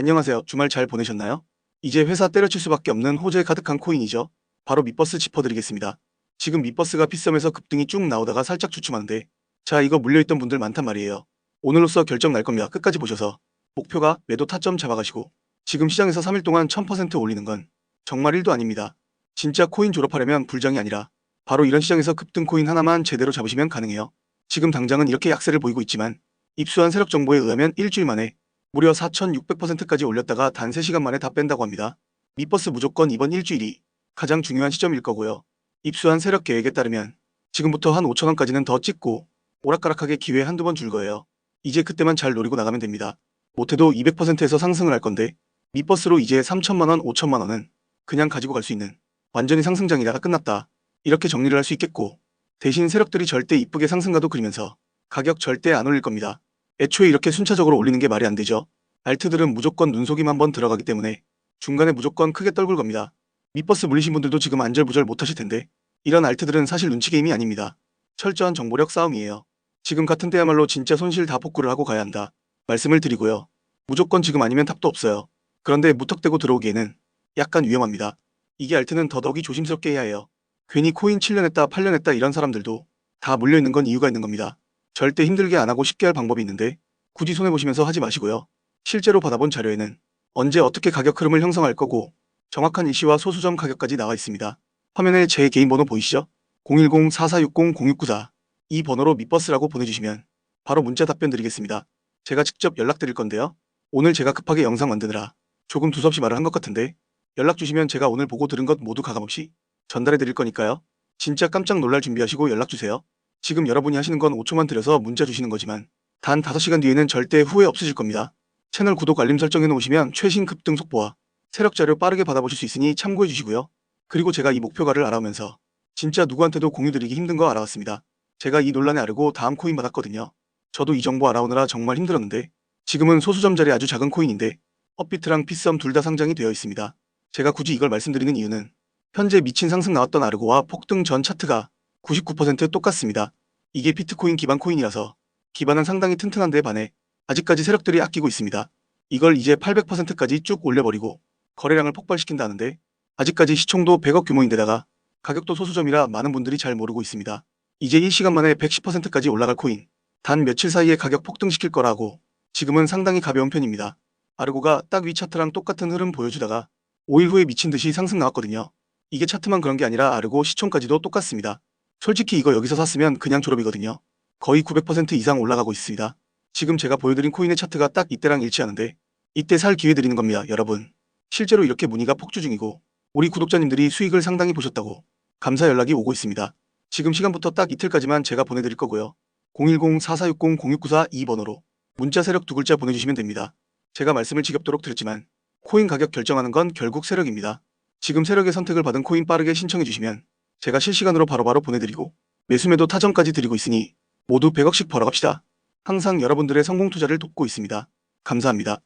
안녕하세요. 주말 잘 보내셨나요? 이제 회사 때려칠 수밖에 없는 호재 가득한 코인이죠. 바로 밑버스 짚어드리겠습니다. 지금 밑버스가 피썸에서 급등이 쭉 나오다가 살짝 주춤하는데 자 이거 물려있던 분들 많단 말이에요. 오늘로써 결정 날 겁니다. 끝까지 보셔서 목표가 매도 타점 잡아가시고 지금 시장에서 3일 동안 1000% 올리는 건 정말 1도 아닙니다. 진짜 코인 졸업하려면 불장이 아니라 바로 이런 시장에서 급등 코인 하나만 제대로 잡으시면 가능해요. 지금 당장은 이렇게 약세를 보이고 있지만 입수한 세력 정보에 의하면 일주일 만에 무려 4,600%까지 올렸다가 단 3시간 만에 다 뺀다고 합니다. 밑버스 무조건 이번 일주일이 가장 중요한 시점일 거고요. 입수한 세력 계획에 따르면 지금부터 한 5천원까지는 더 찍고 오락가락하게 기회 한두 번 줄 거예요. 이제 그때만 잘 노리고 나가면 됩니다. 못해도 200%에서 상승을 할 건데 밑버스로 이제 3천만원, 5천만원은 그냥 가지고 갈 수 있는 완전히 상승장이다가 끝났다. 이렇게 정리를 할 수 있겠고 대신 세력들이 절대 이쁘게 상승가도 그리면서 가격 절대 안 올릴 겁니다. 애초에 이렇게 순차적으로 올리는 게 말이 안 되죠. 알트들은 무조건 눈속임 한번 들어가기 때문에 중간에 무조건 크게 떨굴 겁니다. 밑버스 물리신 분들도 지금 안절부절 못하실 텐데 이런 알트들은 사실 눈치 게임이 아닙니다. 철저한 정보력 싸움이에요. 지금 같은 때야말로 진짜 손실 다 복구를 하고 가야 한다. 말씀을 드리고요. 무조건 지금 아니면 탑도 없어요. 그런데 무턱대고 들어오기에는 약간 위험합니다. 이게 알트는 더더욱이 조심스럽게 해야 해요. 괜히 코인 7년 했다 8년 했다 이런 사람들도 다 물려있는 건 이유가 있는 겁니다. 절대 힘들게 안 하고 쉽게 할 방법이 있는데 굳이 손해보시면서 하지 마시고요. 실제로 받아본 자료에는 언제 어떻게 가격 흐름을 형성할 거고 정확한 일시와 소수점 가격까지 나와 있습니다. 화면에 제 개인 번호 보이시죠? 010-4460-0694 이 번호로 밑버스라고 보내주시면 바로 문자 답변 드리겠습니다. 제가 직접 연락드릴 건데요. 오늘 제가 급하게 영상 만드느라 조금 두서없이 말을 한 것 같은데 연락 주시면 제가 오늘 보고 들은 것 모두 가감없이 전달해 드릴 거니까요. 진짜 깜짝 놀랄 준비하시고 연락 주세요. 지금 여러분이 하시는 건 5초만 들여서 문자 주시는 거지만 단 5시간 뒤에는 절대 후회 없으실 겁니다. 채널 구독 알림 설정해 놓으시면 최신 급등 속보와 세력 자료 빠르게 받아보실 수 있으니 참고해 주시고요. 그리고 제가 이 목표가를 알아오면서 진짜 누구한테도 공유드리기 힘든 거 알아왔습니다. 제가 이 논란에 아르고 다음 코인 받았거든요. 저도 이 정보 알아오느라 정말 힘들었는데 지금은 소수점짜리 아주 작은 코인인데 업비트랑 피썸 둘 다 상장이 되어 있습니다. 제가 굳이 이걸 말씀드리는 이유는 현재 미친 상승 나왔던 아르고와 폭등 전 차트가 99% 똑같습니다. 이게 비트코인 기반 코인이라서 기반은 상당히 튼튼한 데 반해 아직까지 세력들이 아끼고 있습니다. 이걸 이제 800%까지 쭉 올려버리고 거래량을 폭발시킨다는데 아직까지 시총도 100억 규모인데다가 가격도 소수점이라 많은 분들이 잘 모르고 있습니다. 이제 1시간 만에 110%까지 올라갈 코인 단 며칠 사이에 가격 폭등시킬 거라고 지금은 상당히 가벼운 편입니다. 아르고가 딱 위 차트랑 똑같은 흐름 보여주다가 5일 후에 미친 듯이 상승 나왔거든요. 이게 차트만 그런 게 아니라 아르고 시총까지도 똑같습니다. 솔직히 이거 여기서 샀으면 그냥 졸업이거든요. 거의 900% 이상 올라가고 있습니다. 지금 제가 보여드린 코인의 차트가 딱 이때랑 일치하는데 이때 살 기회 드리는 겁니다, 여러분. 실제로 이렇게 문의가 폭주 중이고 우리 구독자님들이 수익을 상당히 보셨다고 감사 연락이 오고 있습니다. 지금 시간부터 딱 이틀까지만 제가 보내드릴 거고요. 010-4460-0694이 번호로 문자 세력 두 글자 보내주시면 됩니다. 제가 말씀을 지겹도록 드렸지만 코인 가격 결정하는 건 결국 세력입니다. 지금 세력의 선택을 받은 코인 빠르게 신청해 주시면 제가 실시간으로 바로 바로 보내드리고 매수매도 타점까지 드리고 있으니 모두 100억씩 벌어갑시다. 항상 여러분들의 성공 투자를 돕고 있습니다. 감사합니다.